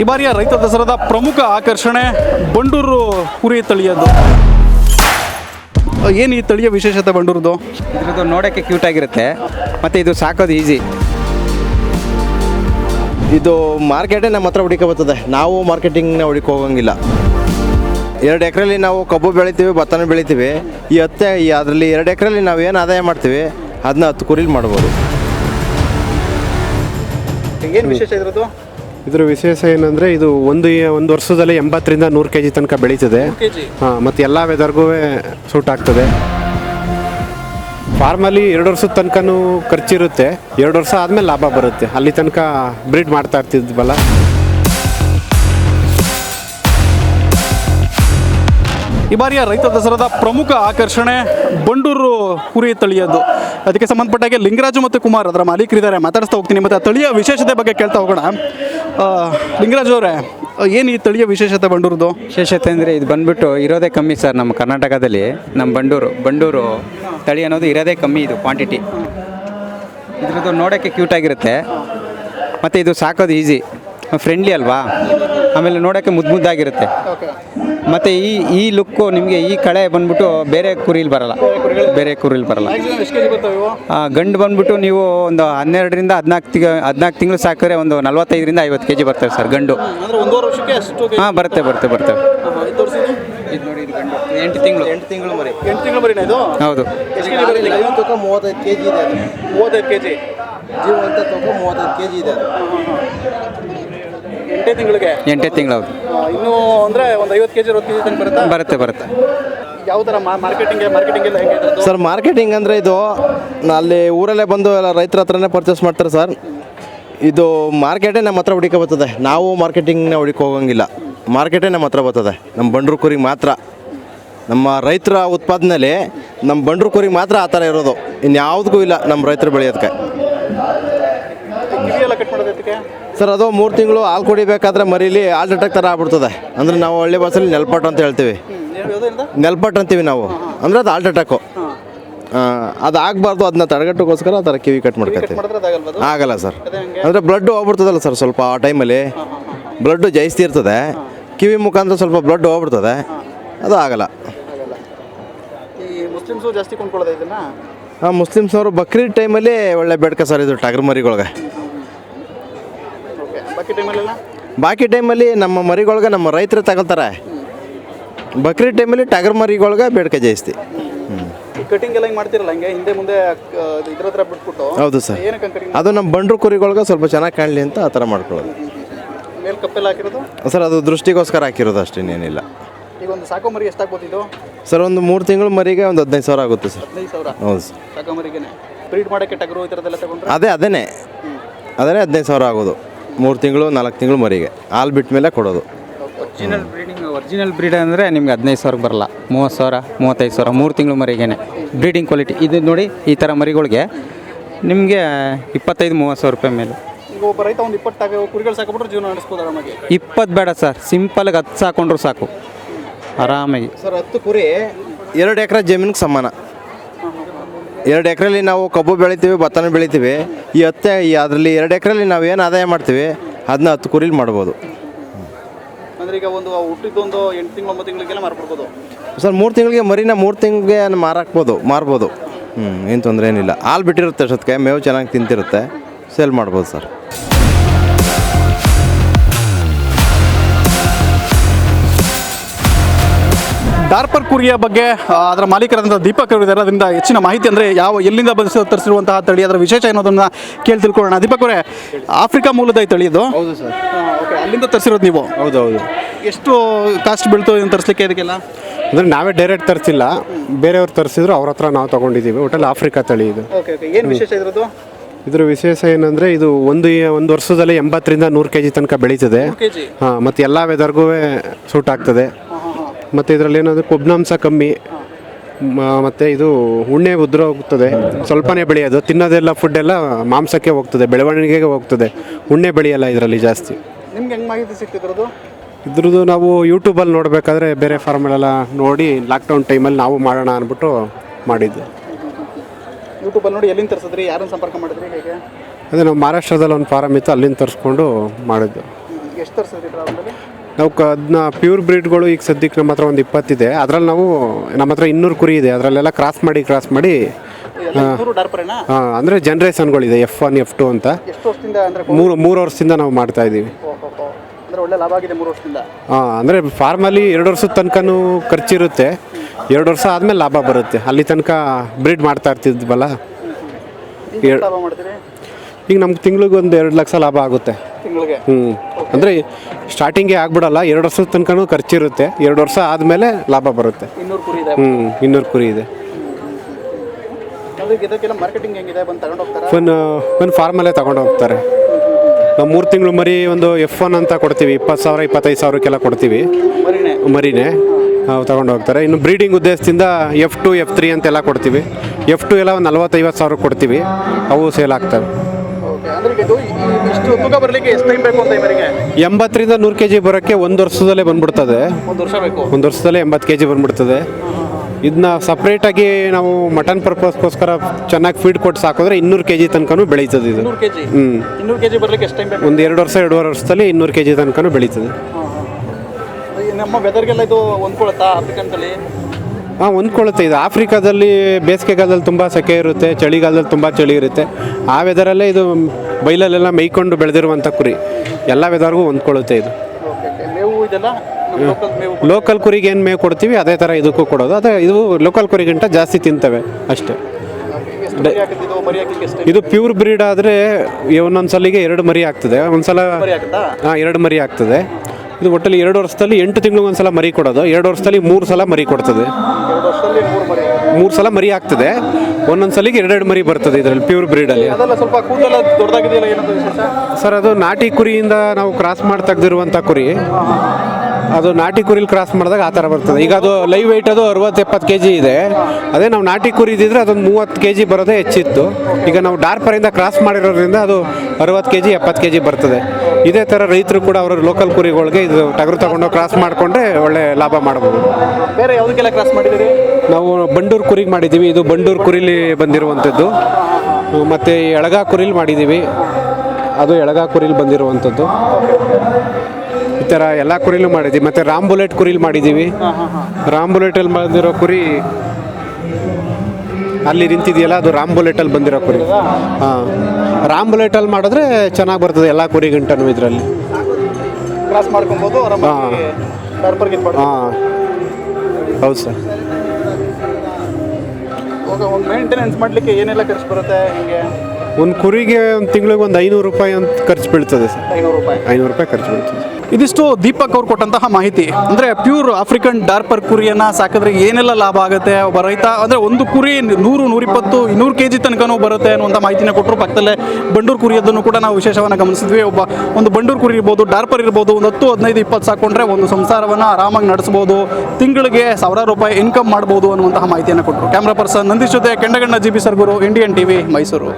ಈ ಬಾರಿಯ ರೈತ ದಸರಾದ ಪ್ರಮುಖ ಆಕರ್ಷಣೆ ಬಂಡೂರು ಕುರಿ ತಳಿಯದು ಏನು ಈ ತಳಿಯ ವಿಶೇಷತೆ ಬಂಡೂರದು? ಇದ್ರದ್ದು ನೋಡೋಕ್ಕೆ ಕ್ಯೂಟ್ ಆಗಿರುತ್ತೆ. ಮತ್ತು ಇದು ಸಾಕೋದು ಈಸಿ ಇದು ಮಾರ್ಕೆಟೇ ನಮ್ಮ ಹತ್ರ ಹುಡುಕ ಬರ್ತದೆ. ನಾವು ಮಾರ್ಕೆಟಿಂಗ್ನ ಹುಡುಕ ಹೋಗಂಗಿಲ್ಲ. ಎರಡು ಎಕರೆಲಿ ನಾವು ಕಬ್ಬು ಬೆಳಿತೀವಿ ಭತ್ತನ ಬೆಳಿತೀವಿ. ಈ ಹತ್ತೆ ಈ ಅದರಲ್ಲಿ ಎರಡು ಎಕರೆಲಿ ನಾವು ಏನು ಆದಾಯ ಮಾಡ್ತೀವಿ ಅದನ್ನ ಹತ್ತು ಕುರಿಲಿ ಮಾಡ್ಬೋದು. ಏನು ವಿಶೇಷ ಇದ್ರದ್ದು? ಇದ್ರ ವಿಶೇಷ ಏನಂದರೆ ಇದು ಒಂದು ಒಂದು ವರ್ಷದಲ್ಲಿ ಎಂಬತ್ತರಿಂದ ನೂರು ಕೆ ಜಿ ತನಕ ಬೆಳೀತದೆ. ಹಾಂ ಮತ್ತು ಎಲ್ಲ ವೆದರ್ಗೂ ಸೂಟ್ ಆಗ್ತದೆ. ಫಾರ್ಮಲ್ಲಿ ಎರಡು ವರ್ಷದ ತನಕನೂ ಖರ್ಚಿರುತ್ತೆ. ಎರಡು ವರ್ಷ ಆದಮೇಲೆ ಲಾಭ ಬರುತ್ತೆ. ಅಲ್ಲಿ ತನಕ ಬ್ರೀಡ್ ಮಾಡ್ತಾ ಇರ್ತಿದ್ವಲ್ಲ. ಈ ಬಾರಿಯ ರೈತ ದಸರಾದ ಪ್ರಮುಖ ಆಕರ್ಷಣೆ ಬಂಡೂರು ಕುರಿ ತಳಿಯದ್ದು. ಅದಕ್ಕೆ ಸಂಬಂಧಪಟ್ಟಾಗೆ ಲಿಂಗರಾಜು ಮತ್ತು ಕುಮಾರ್ ಅದರ ಮಾಲೀಕರಿದ್ದಾರೆ ಮಾತಾಡಿಸ್ತಾ ಹೋಗ್ತೀನಿ. ಮತ್ತು ತಳಿಯ ವಿಶೇಷತೆ ಬಗ್ಗೆ ಕೇಳ್ತಾ ಹೋಗೋಣ. ಲಿಂಗರಾಜು ಅವರೇ, ಏನು ಈ ತಳಿಯ ವಿಶೇಷತೆ ಬಂಡೂರದು? ವಿಶೇಷತೆ ಅಂದರೆ ಇದು ಬಂದ್ಬಿಟ್ಟು ಇರೋದೇ ಕಮ್ಮಿ ಸರ್ ನಮ್ಮ ಕರ್ನಾಟಕದಲ್ಲಿ. ನಮ್ಮ ಬಂಡೂರು ಬಂಡೂರು ತಳಿ ಅನ್ನೋದು ಇರೋದೇ ಕಮ್ಮಿ ಇದು ಕ್ವಾಂಟಿಟಿ ಇದ್ರದ್ದು ನೋಡೋಕ್ಕೆ ಕ್ಯೂಟ್ ಆಗಿರುತ್ತೆ. ಮತ್ತು ಇದು ಸಾಕೋದು ಈಸಿ ಫ್ರೆಂಡ್ಲಿ ಅಲ್ವಾ? ಆಮೇಲೆ ನೋಡೋಕ್ಕೆ ಮುದ್ದು ಮುದ್ದಾಗಿರುತ್ತೆ. ಮತ್ತು ಈ ಈ ಲುಕ್ಕು ನಿಮಗೆ ಈ ಕಳೆ ಬಂದ್ಬಿಟ್ಟು ಬೇರೆ ಕುರಿಲಿ ಬರಲ್ಲ. ಬೇರೆ ಕುರಿಲಿ ಬರಲ್ಲ. ಗಂಡು ಬಂದ್ಬಿಟ್ಟು ನೀವು ಒಂದು ಹನ್ನೆರಡರಿಂದ ಹದಿನಾಲ್ಕು ತಿಂಗ ಹದಿನಾಲ್ಕು ತಿಂಗಳು ಸಾಕಿದ್ರೆ ಒಂದು ನಲ್ವತ್ತೈದರಿಂದ ಐವತ್ತು ಕೆ ಜಿ ಬರ್ತವೆ ಸರ್ ಗಂಡು. ಅಂದರೆ ಒಂದೂವರೆ ವರ್ಷಕ್ಕೆ ಅಷ್ಟು ಹಾಂ ಬರುತ್ತೆ ಬರುತ್ತೆ ಬರ್ತವೆ ಇದು ತೋರಿಸಿದ್ದು ಇದು ನೋಡಿ ಇದು ಗಂಡು ಎಂಟು ತಿಂಗಳು. ಎಂಟು ತಿಂಗಳು ಮರಿ. ಎಂಟು ತಿಂಗಳು ಮರಿನ ಇದು? ಹೌದು. ಮೂವತ್ತೈದು ಕೆ ಜಿ ಇದೆ? ಅದು. ಮೂವತ್ತೈದು ಕೆ ಜಿ ಜೀವಂತ ತೂಕ ಮೂವತ್ತೈದು ಕೆ ಜಿ ಇದೆ ಅದು. ಎಂಟೇ ತಿಂಗಳಿಗೆ? ಎಂಟೇ ತಿಂಗಳು ಹೌದು. ಇನ್ನೂ ಅಂದರೆ ಒಂದು ಐವತ್ತು ಕೆಜಿ ಅರವತ್ತು ಕೆ ಜಿ ತನಕ ಬರುತ್ತಾ? ಬರುತ್ತೆ ಬರುತ್ತೆ. ಯಾವ ಥರ ಮಾರ್ಕೆಟಿಂಗ್ ಮಾರ್ಕೆಟಿಂಗ್ ಎಲ್ಲ ಹೆಂಗೆ ಇದ್ರದ್ದು? ಸರ್ ಮಾರ್ಕೆಟಿಂಗ್ ಅಂದರೆ ಇದು ನಾ ಅಲ್ಲಿ ಊರಲ್ಲೇ ಬಂದು ಎಲ್ಲ ರೈತರ ಹತ್ರನೇ ಪರ್ಚೇಸ್ ಮಾಡ್ತಾರೆ ಸರ್. ಇದು ಮಾರ್ಕೆಟೇ ನಮ್ಮ ಹತ್ರ ಹುಡುಕ ಬರ್ತದೆ. ನಾವು ಮಾರ್ಕೆಟಿಂಗ್ನ ಹುಡುಕ ಹೋಗಂಗಿಲ್ಲ. ಮಾರ್ಕೆಟೇ ನಮ್ಮ ಹತ್ರ ಬರ್ತದೆ. ನಮ್ಮ ಬಂಡ್ರು ಕುರಿಗೆ ಮಾತ್ರ. ನಮ್ಮ ರೈತರ ಉತ್ಪಾದನೆಯಲ್ಲಿ ನಮ್ಮ ಬಂಡ್ರು ಕುರಿಗೆ ಮಾತ್ರ ಆ ಥರ ಇರೋದು. ಇನ್ಯಾವುದಕ್ಕೂ ಇಲ್ಲ ನಮ್ಮ ರೈತರು ಬೆಳೆಯೋದಕ್ಕೆ. ಕಿವಿ ಎಲ್ಲ ಕಟ್ ಮಾಡೋದು ಅದಕ್ಕೆ ಸರ್ ಅದು ಮೂರು ತಿಂಗಳು ಹಾಲು ಕುಡಿಬೇಕಾದ್ರೆ ಮರೀಲಿ ಹಾರ್ಟ್ ಅಟ್ಯಾಕ್ ಥರ ಆಗ್ಬಿಡ್ತದೆ. ಅಂದರೆ ನಾವು ಹಳ್ಳಿ ಭಾಷೆಯಲ್ಲಿ ನೆಲ್ಪಟ್ಟು ಅಂತ ಹೇಳ್ತೀವಿ. ನೆಲ್ಪಟ್ ನೆಲ್ಪಟ್ಟು ಅಂತೀವಿ ನಾವು. ಅಂದರೆ ಅದು ಹಾರ್ಟ್ ಅಟ್ಯಾಕು. ಅದು ಆಗಬಾರ್ದು ಅದನ್ನ ತಡೆಗಟ್ಟೋಕ್ಕೋಸ್ಕರ ಆ ಥರ ಕಿವಿ ಕಟ್ ಮಾಡ್ಕೊತೀವಿ. ಆಗಲ್ಲ ಸರ್. ಅಂದರೆ ಬ್ಲಡ್ ಹೋಗ್ಬಿಡ್ತದಲ್ಲ ಸರ್ ಸ್ವಲ್ಪ ಆ ಟೈಮಲ್ಲಿ. ಬ್ಲಡ್ಡು ಜಾಸ್ತಿ ಇರ್ತದೆ. ಕಿವಿ ಮುಖಾಂತರ ಸ್ವಲ್ಪ ಬ್ಲಡ್ ಹೋಗ್ಬಿಡ್ತದೆ. ಅದು ಆಗಲ್ಲ. ಹಾಂ ಮುಸ್ಲಿಮ್ಸ್ನವರು ಬಕ್ರೀದ್ ಟೈಮಲ್ಲಿ ಒಳ್ಳೆ ಬೇಡ್ಕ ಸರ್ ಇದು ಟಗರ್ ಮರಿಗಳ್ಗೆ. ಬಾಕಿ ಟೈಮಲ್ಲೆಲ್ಲ ಬಾಕಿ ಟೈಮಲ್ಲಿ ನಮ್ಮ ಮರಿಗಳ್ಗೆ ನಮ್ಮ ರೈತರು ತಗೊಳ್ತಾರ. ಬಕ್ರಿ ಟೈಮಲ್ಲಿ ಟಗರ್ ಮರಿಗಳ್ಗೆ ಬೇಡಿಕೆ ಜಾಸ್ತಿ ಕಟಿಂಗ್ ಎಲ್ಲ ಮಾಡ್ತಿರಲ್ಲ ಹಂಗೆ ಹಿಂದೆ ಮುಂದೆ ಇದ್ರ ಹತ್ರ ಬಿಟ್ಬಿಟ್ಟು? ಹೌದು ಸರ್. ಅದು ನಮ್ಮ ಬಂಡ್ರು ಕುರಿಗಳ್ಗೆ ಸ್ವಲ್ಪ ಚೆನ್ನಾಗಿ ಕಾಣಲಿ ಅಂತ ಆ ಥರ ಮಾಡ್ಕೊಳ್ಳೋದು. ಮೇಲ್ ಕಪ್ಪೆಲ್ಲ ಹಾಕಿರೋದು? ಸರ್ ಅದು ದೃಷ್ಟಿಗೋಸ್ಕರ ಹಾಕಿರೋದು ಅಷ್ಟೇನೇನಿಲ್ಲ ಈಗ ಒಂದು ಸಾಕೋ ಮರಿ ಎಷ್ಟಾಗ್ಬೋದು ಇದು? ಸರ್ ಒಂದು ಮೂರು ತಿಂಗಳು ಮರಿಗೆ ಒಂದು ಹದಿನೈದು ಸಾವಿರ ಆಗುತ್ತೆ ಸರ್. ಹದಿನೈದು ಸಾವಿರ? ಹೌದು ಸರ್. ಸಾಕೋ ಮರಿಗೇನೆ. ಬ್ರೀಡ್ ಮಾಡೋಕ್ಕೆ ಟಗರು ಈ ಥರದ್ದೆಲ್ಲ ತಗೊಂಡ್ರೆ? ಅದೇ ಅದೇನೆ. ಅದೇ ಹದಿನೈದು ಸಾವಿರ ಆಗೋದು. ಮೂರು ತಿಂಗಳು ನಾಲ್ಕು ತಿಂಗಳು ಮರಿಗೆ. ಹಾಲು ಬಿಟ್ಟ ಮೇಲೆ ಕೊಡೋದು. ಒರಿಜಿನಲ್ ಬ್ರೀಡಿಂಗ್ ಒರಿಜಿನಲ್ ಬ್ರೀಡ್ ಅಂದರೆ ನಿಮ್ಗೆ ಹದಿನೈದು ಸಾವಿರಕ್ಕೆ ಬರಲ್ಲ. ಮೂವತ್ತು ಸಾವಿರ ಮೂವತ್ತೈದು ಸಾವಿರ ಮೂರು ತಿಂಗಳು ಮರಿಗೇನೆ. ಬ್ರೀಡಿಂಗ್ ಕ್ವಾಲಿಟಿ ಇದು ನೋಡಿ ಈ ಥರ ಮರಿಗಳಿಗೆ ನಿಮಗೆ ಇಪ್ಪತ್ತೈದು ಮೂವತ್ತು ಸಾವಿರ ರೂಪಾಯಿ ಮೇಲೆ. ಈಗ ಒಬ್ಬ ರೈತ ಒಂದು ಇಪ್ಪತ್ತು ಟಗ ಕುರಿಗಳು ಸಾಕೊಬಿಟ್ರೆ ಜೀವನ ನಡೆಸ್ಬೋದು ಆರಾಮಾಗಿ ಇಪ್ಪತ್ತು ಬೇಡ ಸರ್. ಸಿಂಪಲ್ಗೆ ಹತ್ತು ಸಾಕೊಂಡ್ರು ಸಾಕು. ಆರಾಮಾಗಿ. ಸರ್ ಹತ್ತು ಕುರಿ ಎರಡು ಎಕರೆ ಜಮೀನಿಗೆ ಸಮಾನ. ಎರಡು ಎಕರೆಲಿ ನಾವು ಕಬ್ಬು ಬೆಳಿತೀವಿ ಭತ್ತನ ಬೆಳಿತೀವಿ. ಈ ಹತ್ತೆ ಈ ಅದರಲ್ಲಿ ಎರಡು ಎಕರೆಲಿ ನಾವು ಏನು ಆದಾಯ ಮಾಡ್ತೀವಿ ಅದನ್ನ ಹತ್ತು ಕುರಿಲಿ ಮಾಡ್ಬೋದು. ಅಂದ್ರೆ ಈಗ ಒಂದು ಹುಟ್ಟಿದ್ದೊಂದು ಎಂಟು ತಿಂಗಳು ಒಂಬತ್ತು ತಿಂಗಳಿಗೆಲ್ಲ ಮಾರ್ಬಿಡ್ಬೋದು? ಸರ್ ಮೂರು ತಿಂಗಳಿಗೆ ಮರಿನ ಮೂರು ತಿಂಗಳಿಗೆ ಮಾರಾಕ್ಬೋದು ಮಾರ್ಬೋದು. ಹ್ಞೂ ಏನು ತೊಂದರೆ ಏನಿಲ್ಲ. ಹಾಲು ಬಿಟ್ಟಿರುತ್ತೆ ಅಷ್ಟೊತ್ತಿಗೆ ಮೇವು ಚೆನ್ನಾಗಿ ತಿಂತಿರುತ್ತೆ. ಸೇಲ್ ಮಾಡ್ಬೋದು ಸರ್. ಡಾರ್ಪರ್ ಕುರಿಯ ಬಗ್ಗೆ ಅದರ ಮಾಲೀಕರಾದಂಥ ದೀಪಕ್ ಅವರು ಇದ್ದಾರೆ. ಅದರಿಂದ ಹೆಚ್ಚಿನ ಮಾಹಿತಿ ಅಂದರೆ ಯಾವ ಎಲ್ಲಿಂದ ಬದಿಸ ತರಿಸಿರುವಂತಹ ತಳಿ ಅದರ ವಿಶೇಷ ಏನೋದನ್ನ ಕೇಳಿ ತಿಳ್ಕೊಳ್ಳೋಣ. ದೀಪಕ್ ಅವರೇ ಆಫ್ರಿಕಾ ಮೂಲದ ಈ ತಳಿ ಇದು. ಹೌದು ಸರ್. ಓಕೆ ಅಲ್ಲಿಂದ ತರಿಸಿರೋದು ನೀವು? ಹೌದು ಹೌದು. ಎಷ್ಟು ಕಾಸ್ಟ್ ಬೀಳ್ತು ಇದನ್ನು ತರಿಸ್ಲಿಕ್ಕೆ ಇದಕ್ಕೆಲ್ಲ? ಅಂದರೆ ನಾವೇ ಡೈರೆಕ್ಟ್ ತರಿಸಿಲ್ಲ. ಬೇರೆಯವ್ರು ತರಿಸಿದ್ರು ಅವ್ರ ಹತ್ರ ನಾವು ತೊಗೊಂಡಿದ್ದೀವಿ. ಒಟ್ಟಲ್ಲಿ ಆಫ್ರಿಕಾ ತಳಿ ಇದು. ಏನು ವಿಶೇಷ ಇದ್ರದ್ದು? ಇದ್ರ ವಿಶೇಷ ಏನಂದರೆ ಇದು ಒಂದು ಒಂದು ವರ್ಷದಲ್ಲಿ ಎಂಬತ್ತರಿಂದ ನೂರು ಕೆ ಜಿ ತನಕ ಬೆಳೀತದೆ. ಹಾಂ ಮತ್ತು ಎಲ್ಲ ವೆದರ್ಗೂ ಸೂಟ್ ಆಗ್ತದೆ. ಮತ್ತು ಇದರಲ್ಲಿ ಏನಾದರೂ ಕೊಬ್ನಾಂಶ ಕಮ್ಮಿ ಮತ್ತು ಇದು ಉಣ್ಣೆ ಉದ್ರ ಹೋಗ್ತದೆ. ಸ್ವಲ್ಪನೇ ಬೆಳೆಯೋದು ತಿನ್ನೋದೆಲ್ಲ ಫುಡ್ಡೆಲ್ಲ ಮಾಂಸಕ್ಕೆ ಹೋಗ್ತದೆ ಬೆಳವಣಿಗೆಗೆ ಹೋಗ್ತದೆ. ಉಣ್ಣೆ ಬೆಳೆಯಲ್ಲ ಇದರಲ್ಲಿ ಜಾಸ್ತಿ. ನಿಮ್ಗೆ ಹೆಂಗೆ ಮಾಹಿತಿ ಸಿಕ್ತಿದ್ರದ್ದು ಇದ್ರದ್ದು? ನಾವು ಯೂಟ್ಯೂಬಲ್ಲಿ ನೋಡಬೇಕಾದ್ರೆ ಬೇರೆ ಫಾರ್ಮ್ಗಳೆಲ್ಲ ನೋಡಿ ಲಾಕ್ಡೌನ್ ಟೈಮಲ್ಲಿ ನಾವು ಮಾಡೋಣ ಅಂದ್ಬಿಟ್ಟು ಮಾಡಿದ್ದು. ಯೂಟ್ಯೂಬಲ್ಲಿ ನೋಡಿ ಎಲ್ಲಿಂದ ತರಿಸಿದ್ರಿ? ಯಾರನ್ನು ಸಂಪರ್ಕ ಮಾಡಿದ್ರಿ ಹೇಗೆ? ಅದೇ ನಾವು ಮಹಾರಾಷ್ಟ್ರದಲ್ಲಿ ಒಂದು ಫಾರಮ್ ಇತ್ತು ಅಲ್ಲಿಂದ ತರಿಸ್ಕೊಂಡು ಮಾಡಿದ್ದು. ಎಷ್ಟು ತರಿಸಿದ್ರಿ ನಾವು ಕ ಅದನ್ನ ಪ್ಯೂರ್ ಬ್ರೀಡ್ಗಳು ಈಗ ಸದ್ಯಕ್ಕೆ ನಮ್ಮ ಹತ್ರ ಒಂದು ಇಪ್ಪತ್ತಿದೆ. ಅದರಲ್ಲಿ ನಾವು ನಮ್ಮ ಹತ್ರ ಇನ್ನೂರು ಕುರಿ ಇದೆ. ಅದರಲ್ಲೆಲ್ಲ ಕ್ರಾಸ್ ಮಾಡಿ ಕ್ರಾಸ್ ಮಾಡಿ ಹಾಂ ಅಂದರೆ ಜನ್ರೇಷನ್ಗಳಿದೆ ಎಫ್ ಒನ್ ಎಫ್ ಟು ಅಂತ. ಮೂರು ಮೂರು ವರ್ಷದಿಂದ ನಾವು ಮಾಡ್ತಾ ಇದ್ದೀವಿ. ಹಾಂ ಅಂದರೆ ಫಾರ್ಮಲ್ಲಿ ಎರಡು ವರ್ಷದ ತನಕನೂ ಖರ್ಚಿರುತ್ತೆ. ಎರಡು ವರ್ಷ ಆದಮೇಲೆ ಲಾಭ ಬರುತ್ತೆ. ಅಲ್ಲಿ ತನಕ ಬ್ರೀಡ್ ಮಾಡ್ತಾ ಇರ್ತಿದ್ವಲ್ಲ. ಈಗ ನಮ್ಗೆ ತಿಂಗ್ಳಿಗೆ ಒಂದು ಎರಡು ಲಕ್ಷ ಲಾಭ ಆಗುತ್ತೆ. ಹ್ಞೂ ಅಂದರೆ ಸ್ಟಾರ್ಟಿಂಗೆ ಆಗ್ಬಿಡಲ್ಲ ಎರಡು ವರ್ಷದ ತನಕನೂ ಖರ್ಚಿರುತ್ತೆ ಎರಡು ವರ್ಷ ಆದಮೇಲೆ ಲಾಭ ಬರುತ್ತೆ. ಇನ್ನೂರು ಕುರಿ ಇದೆ. ಹ್ಞೂ ಇನ್ನೂರು ಕುರಿ ಇದೆ. ಅಂದ್ರೆ ಇದಕ್ಕೆಲ್ಲ ಮಾರ್ಕೆಟಿಂಗ್ ಹೆಂಗಿದೆ? ಬಂದು ತಗೊಂಡು ಹೋಗ್ತಾರಾ? ಒಂದು ಫಾರ್ಮಲ್ಲೇ ತಗೊಂಡು ಹೋಗ್ತಾರೆ. ನಾವು ಮೂರು ತಿಂಗಳು ಮರಿ ಒಂದು ಎಫ್ ಒನ್ ಅಂತ ಕೊಡ್ತೀವಿ ಇಪ್ಪತ್ತು ಸಾವಿರ ಇಪ್ಪತ್ತೈದು ಸಾವಿರಕ್ಕೆಲ್ಲ ಕೊಡ್ತೀವಿ. ಮರಿನೇ? ಮರಿನೇ. ನಾವು ತಗೊಂಡು ಹೋಗ್ತಾರೆ. ಇನ್ನು ಬ್ರೀಡಿಂಗ್ ಉದ್ದೇಶದಿಂದ ಎಫ್ ಟು ಎಫ್ ತ್ರೀ ಅಂತೆಲ್ಲ ಕೊಡ್ತೀವಿ. ಎಫ್ ಟು ಎಲ್ಲ ಒಂದು ನಲ್ವತ್ತೈವತ್ತು ಸಾವಿರ ಕೊಡ್ತೀವಿ. ಅವು ಸೇಲ್ ಆಗ್ತವೆ. ಇಷ್ಟು ತೂಕ ಬರಲಿಕ್ಕೆ ಎಷ್ಟು ಟೈಮ್ ಬೇಕು ಅಂತ ಇವರಿಗೆ? ಎಂಬತ್ತರಿಂದ ನೂರು ಕೆ ಜಿ ಬರೋಕ್ಕೆ ಒಂದು ವರ್ಷದಲ್ಲೇ ಬಂದ್ಬಿಡ್ತದೆ. ಒಂದು ವರ್ಷ ಬೇಕು. ಒಂದು ವರ್ಷದಲ್ಲೇ ಎಂಬತ್ತು ಕೆ ಜಿ ಬಂದ್ಬಿಡ್ತದೆ. ಇದನ್ನ ಸಪ್ರೇಟಾಗಿ ನಾವು ಮಟನ್ ಪರ್ಪಸ್ಗೋಸ್ಕರ ಚೆನ್ನಾಗಿ ಫೀಡ್ ಕೊಟ್ಟು ಸಾಕಿದ್ರೆ ಇನ್ನೂರು ಕೆ ಜಿ ತನಕನೂ ಬೆಳೀತದೆ ಇದು. ಇನ್ನೂರು ಕೆ ಜಿ ಹ್ಞೂ ಇನ್ನೂರು ಕೆ ಜಿ ಬರಲಿಕ್ಕೆ ಎಷ್ಟು ಟೈಮ್ ಬೇಕು? ಒಂದು ಎರಡು ವರ್ಷ ಎರಡೂವರೆ ವರ್ಷದಲ್ಲಿ ಇನ್ನೂರು ಕೆ ಜಿ ತನಕನೂ ಬೆಳೀತದೆ. ಈ ನಮ್ಮ ವೆದರ್ಗೆಲ್ಲ ಇದು ಹೊಂದ್ಕೊಳುತ್ತಾ ಆಫ್ರಿಕನ್ಸಲ್ಲಿ ಹಾಂ ಹೊಂದ್ಕೊಳ್ಳುತ್ತೆ. ಇದು ಆಫ್ರಿಕಾದಲ್ಲಿ ಬೇಸಿಗೆಗಾಲದಲ್ಲಿ ತುಂಬ ಸೆಕೆ ಇರುತ್ತೆ ಚಳಿಗಾಲದಲ್ಲಿ ತುಂಬ ಚಳಿ ಇರುತ್ತೆ. ಆ ವೆದರಲ್ಲೇ ಇದು ಬೈಲಲ್ಲೆಲ್ಲ ಮೇಯ್ಕೊಂಡು ಬೆಳೆದಿರುವಂಥ ಕುರಿ. ಎಲ್ಲ ವೆದರ್ಗೂ ಹೊಂದ್ಕೊಳ್ಳುತ್ತೆ ಇದು. ಲೋಕಲ್ ಕುರಿಗೆ ಏನು ಮೇವು ಕೊಡ್ತೀವಿ ಅದೇ ಥರ ಇದಕ್ಕೂ ಕೊಡೋದು. ಅದೇ ಇದು ಲೋಕಲ್ ಕುರಿಗಿಂತ ಜಾಸ್ತಿ ತಿಂತವೆ ಅಷ್ಟೇ. ಇದು ಪ್ಯೂರ್ ಬ್ರೀಡ್ ಆದರೆ ಒಂದೊಂದು ಸಲಿಗೆ ಎರಡು ಮರಿ ಆಗ್ತದೆ. ಒಂದ್ಸಲ ಸಲ ಹಾಂ ಎರಡು ಮರಿ ಆಗ್ತದೆ. ಇದು ಒಟ್ಟಲ್ಲಿ ಎರಡು ವರ್ಷದಲ್ಲಿ ಎಂಟು ತಿಂಗಳಿಗೆ ಒಂದ್ಸಲ ಮರಿ ಕೊಡೋದು ಎರಡು ವರ್ಷದಲ್ಲಿ ಮೂರು ಸಲ ಮರಿ ಕೊಡ್ತದೆ. ಮೂರು ಸಲ ಮರಿ ಆಗ್ತದೆ. ಒಂದೊಂದು ಸಲಿಗೆ ಎರಡೆರಡು ಮರಿ ಬರ್ತದೆ ಇದರಲ್ಲಿ ಪ್ಯೂರ್ ಬ್ರೀಡಲ್ಲಿ ಸರ್ ಅದು ನಾಟಿ ಕುರಿಯಿಂದ ನಾವು ಕ್ರಾಸ್ ಮಾಡಿ ತೆಗೆದಿರುವಂಥ ಕುರಿ. ಅದು ನಾಟಿ ಕುರಿಲಿ ಕ್ರಾಸ್ ಮಾಡಿದಾಗ ಆ ಥರ ಬರ್ತದೆ. ಈಗ ಅದು ಲೈವ್ ವೆಯ್ಟ್ ಅದು ಅರವತ್ತು ಎಪ್ಪತ್ತು ಕೆ ಜಿ ಇದೆ. ಅದೇ ನಾವು ನಾಟಿ ಕುರಿ ಇದ್ದಿದ್ರೆ ಅದೊಂದು ಮೂವತ್ತು ಕೆ ಜಿ ಬರೋದೇ ಹೆಚ್ಚಿತ್ತು. ಈಗ ನಾವು ಡಾರ್ಪರಿಂದ ಕ್ರಾಸ್ ಮಾಡಿರೋದ್ರಿಂದ ಅದು ಅರವತ್ತು ಕೆ ಜಿ ಎಪ್ಪತ್ತು ಕೆ ಜಿ ಬರ್ತದೆ. ಇದೇ ಥರ ರೈತರು ಕೂಡ ಅವರ ಲೋಕಲ್ ಕುರಿಗಳಿಗೆ ಇದು ಟಗರು ತಗೊಂಡು ಕ್ರಾಸ್ ಮಾಡಿಕೊಂಡ್ರೆ ಒಳ್ಳೆ ಲಾಭ ಮಾಡ್ಬೋದು. ಬೇರೆ ಯಾವುದಕ್ಕೆಲ್ಲ ಕ್ರಾಸ್ ಮಾಡಿದ್ದೀರಿ? ನಾವು ಬಂಡೂರು ಕುರಿಗೆ ಮಾಡಿದ್ದೀವಿ. ಇದು ಬಂಡೂರು ಕುರಿಲಿ ಬಂದಿರುವಂಥದ್ದು. ಮತ್ತು ಎಳಗ ಕುರಿಲಿ ಮಾಡಿದ್ದೀವಿ. ಅದು ಎಳಗ ಕುರಿಲಿ ಬಂದಿರುವಂಥದ್ದು. ಈ ಥರ ಎಲ್ಲ ಕುರಿಲೂ ಮಾಡಿದ್ದೀವಿ. ಮತ್ತು ರಾಮ್ ಬುಲೆಟ್ ಕುರಿಲಿ ಮಾಡಿದ್ದೀವಿ. ರಾಮ್ ಬುಲೆಟಲ್ಲಿ ಬಂದಿರೋ ಕುರಿ ಅಲ್ಲಿ ನಿಂತಿದೆಯಲ್ಲ ಅದು ರಾಮ್ ಬುಲೆಟಲ್ಲಿ ಬಂದಿರೋ ಕುರಿ. ಹಾಂ. ರಾಮ್ ಬುಲೆಟಲ್ಲಿ ಮಾಡಿದ್ರೆ ಚೆನ್ನಾಗಿ ಬರ್ತದೆ ಎಲ್ಲ ಕುರಿಗಿಂಟನು ಇದರಲ್ಲಿ. ಕ್ರಾಸ್ ಮಾಡ್ಕೊಬೋದು ಹಾಂ. ಹೌದು ಸರ್. ಮೇಂಟೆನೆನ್ಸ್ ಮಾಡಲಿಕ್ಕೆ ಏನೆಲ್ಲ ಖರ್ಚು ಬರುತ್ತೆ ಹಿಂಗೆ? ಒಂದು ಕುರಿಗೆ ಒಂದು ತಿಂಗಳಿಗೆ ಒಂದು ಐನೂರು ರೂಪಾಯಿ ಅಂತ ಖರ್ಚು ಬೀಳ್ತದೆ ಸರ್. ಐನೂರು ರೂಪಾಯಿ. ಐನೂರು ರೂಪಾಯಿ ಖರ್ಚು ಬೀಳ್ತದೆ. ಇದಿಷ್ಟು ದೀಪಕ್ ಅವ್ರು ಕೊಟ್ಟಂತಹ ಮಾಹಿತಿ. ಅಂದರೆ ಪ್ಯೂರ್ ಆಫ್ರಿಕನ್ ಡಾರ್ಪರ್ ಕುರಿಯನ್ನು ಸಾಕಿದ್ರೆ ಏನೆಲ್ಲ ಲಾಭ ಆಗುತ್ತೆ? ಒಬ್ಬ ರೈತ ಅಂದರೆ ಒಂದು ಕುರಿ ನೂರು ನೂರಿಪ್ಪತ್ತು ಇನ್ನೂರು ಕೆ ಜಿ ತನಕನೂ ಬರುತ್ತೆ ಅನ್ನುವಂಥ ಮಾಹಿತಿನ ಕೊಟ್ಟರು ಪಕ್ಕದಲ್ಲೇ ಬಂಡೂರು ಕುರಿಯದನ್ನು ಕೂಡ ನಾವು ವಿಶೇಷವನ್ನು ಗಮನಿಸಿದ್ವಿ. ಒಬ್ಬ ಒಂದು ಬಂಡೂರು ಕುರಿ ಇರ್ಬೋದು ಡಾರ್ಪರ್ ಇರ್ಬೋದು ಒಂದು ಹತ್ತು ಹದಿನೈದು ಇಪ್ಪತ್ತು ಸಾಕೊಂಡ್ರೆ ಒಂದು ಸಂಸಾರವನ್ನು ಆರಾಮಾಗಿ ನಡೆಸ್ಬೋದು. ತಿಂಗಳಿಗೆ ಸಾವಿರಾರು ರೂಪಾಯಿ ಇನ್ಕಮ್ ಮಾಡ್ಬೋದು ಅನ್ನುವಂತಹ ಮಾಹಿತಿಯನ್ನು ಕೊಟ್ಟರು ಕ್ಯಾಮ್ರಾ ಪರ್ಸನ್ ನಂದೀಶ್ ಜೊತೆ Kendaganna G B Sargur Indian TV Mysuru